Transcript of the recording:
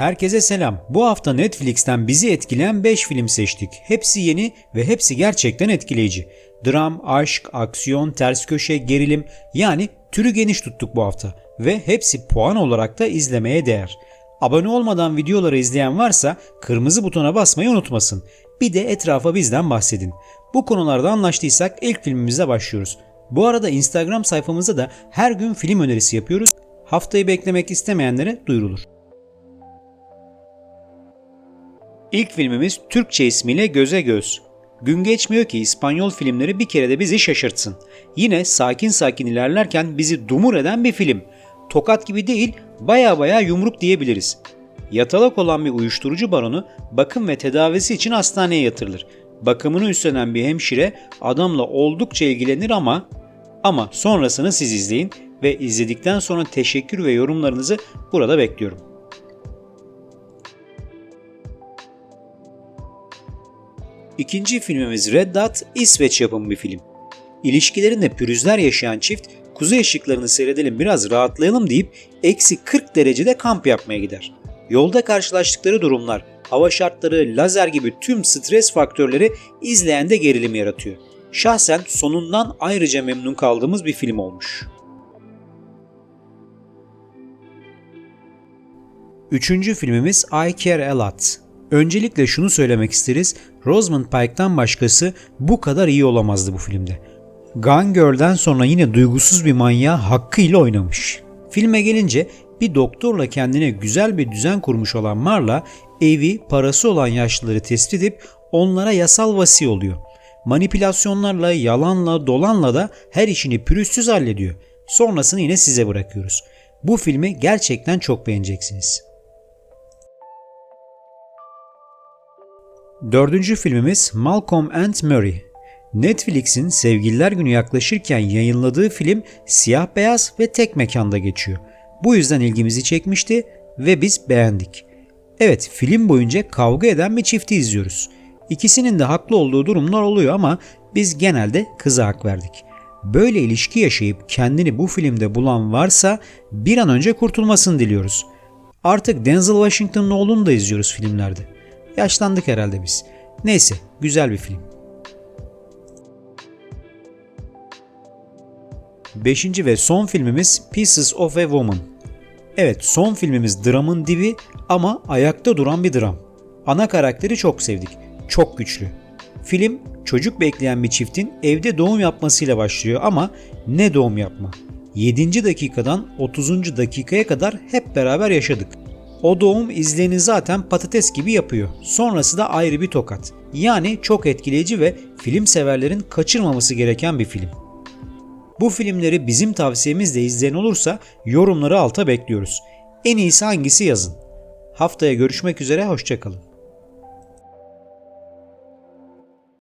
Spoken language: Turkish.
Herkese selam. Bu hafta Netflix'ten bizi etkileyen 5 film seçtik. Hepsi yeni ve hepsi gerçekten etkileyici. Dram, aşk, aksiyon, ters köşe, gerilim yani türü geniş tuttuk bu hafta. Ve hepsi puan olarak da izlemeye değer. Abone olmadan videoları izleyen varsa kırmızı butona basmayı unutmasın. Bir de etrafa bizden bahsedin. Bu konularda anlaştıysak ilk filmimize başlıyoruz. Bu arada Instagram sayfamızda da her gün film önerisi yapıyoruz. Haftayı beklemek istemeyenlere duyurulur. İlk filmimiz Türkçe ismiyle Göze Göz. Gün geçmiyor ki İspanyol filmleri bir kere de bizi şaşırtsın. Yine sakin sakin ilerlerken bizi dumur eden bir film. Tokat gibi değil, baya baya yumruk diyebiliriz. Yatalak olan bir uyuşturucu baronu bakım ve tedavisi için hastaneye yatırılır. Bakımını üstlenen bir hemşire adamla oldukça ilgilenir ama ama sonrasını siz izleyin ve izledikten sonra teşekkür ve yorumlarınızı burada bekliyorum. İkinci filmimiz Red Dot, İsveç yapımı bir film. İlişkilerinde pürüzler yaşayan çift, kuzey ışıklarını seyredelim biraz rahatlayalım deyip eksi 40 derecede kamp yapmaya gider. Yolda karşılaştıkları durumlar, hava şartları, lazer gibi tüm stres faktörleri izleyende gerilim yaratıyor. Şahsen sonundan ayrıca memnun kaldığımız bir film olmuş. Üçüncü filmimiz I Care A Lot. Öncelikle şunu söylemek isteriz. Rosamund Pike'tan başkası bu kadar iyi olamazdı bu filmde. Gone Girl'den sonra yine duygusuz bir manyağı hakkıyla oynamış. Filme gelince bir doktorla kendine güzel bir düzen kurmuş olan Marla evi, parası olan yaşlıları tespit edip onlara yasal vasi oluyor. Manipülasyonlarla, yalanla, dolanla da her işini pürüzsüz hallediyor. Sonrasını yine size bırakıyoruz. Bu filmi gerçekten çok beğeneceksiniz. Dördüncü filmimiz Malcolm and Mary. Netflix'in Sevgililer Günü yaklaşırken yayınladığı film siyah beyaz ve tek mekanda geçiyor. Bu yüzden ilgimizi çekmişti ve biz beğendik. Evet film boyunca kavga eden bir çifti izliyoruz. İkisinin de haklı olduğu durumlar oluyor ama biz genelde kıza hak verdik. Böyle ilişki yaşayıp kendini bu filmde bulan varsa bir an önce kurtulmasını diliyoruz. Artık Denzel Washington'ın oğlunu da izliyoruz filmlerde. Yaşlandık herhalde biz. Neyse güzel bir film. Beşinci ve son filmimiz Pieces of a Woman. Evet son filmimiz dramın dibi ama ayakta duran bir dram. Ana karakteri çok sevdik. Çok güçlü. Film çocuk bekleyen bir çiftin evde doğum yapmasıyla başlıyor ama ne doğum yapma. 7. dakikadan 30. dakikaya kadar hep beraber yaşadık. O doğum izleyeni zaten patates gibi yapıyor. Sonrası da ayrı bir tokat. Yani çok etkileyici ve film severlerin kaçırmaması gereken bir film. Bu filmleri bizim tavsiyemizle izleyen olursa yorumları alta bekliyoruz. En iyisi hangisi yazın. Haftaya görüşmek üzere hoşçakalın.